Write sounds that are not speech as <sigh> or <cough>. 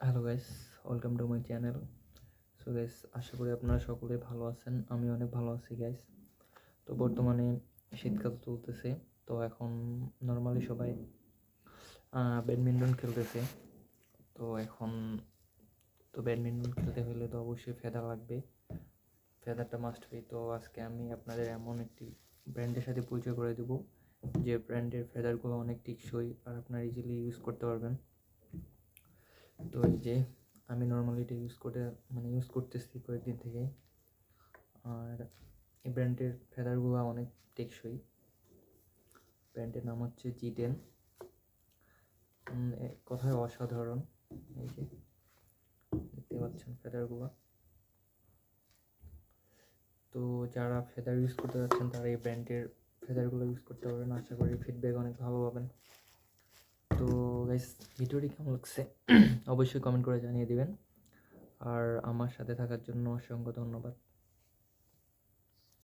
Hello guys welcome to my channel so guys আশা করি আপনারা সকলে ভালো আছেন, আমি অনেক ভালো আছি গাইস তো বর্তমানে শীতকাল চলতেছে, তো এখন নর্মালি সবাই ব্যাডমিন্টন খেলতেছে। তো এখন, তো ব্যাডমিন্টন খেলতে হলে তো অবশ্যই ফেদা লাগবে। ফেদারটা মাস্ট বি তো আজকে আমি আপনাদের এমন একটি ব্র্যান্ডের সাথে পরিচয় করে দেবো। যে ব্র্যান্ডের ফেদারগুলো অনেক টিকসই আর আপনারা ইজিলি ইউজ করতে পারবেন। তো এই যে আমি নর্মালি এটা ইউজ করে মানে ইউজ করতেছি কয়েকদিন থেকে। আর এই ব্র্যান্ডের ফেদারগুলো অনেক টেকসই। ব্র্যান্ডের নাম হচ্ছে জি টেন কথায় অসাধারণ। এই যে দেখতে পাচ্ছেন ফেদারগুলো তো যারা ফেদার ইউজ করতে যাচ্ছেন, তারা এই ব্র্যান্ডের ফেদারগুলো ইউজ করতে পারবেন। আশা করি ফিডব্যাক অনেক ভালো পাবেন। তো গাইস ভিডিওটি কেমন লাগছে? <clears throat> অবশ্যই কমেন্ট করে জানিয়ে দিবেন। আর আমার সাথে থাকার জন্য অসংখ্য ধন্যবাদ।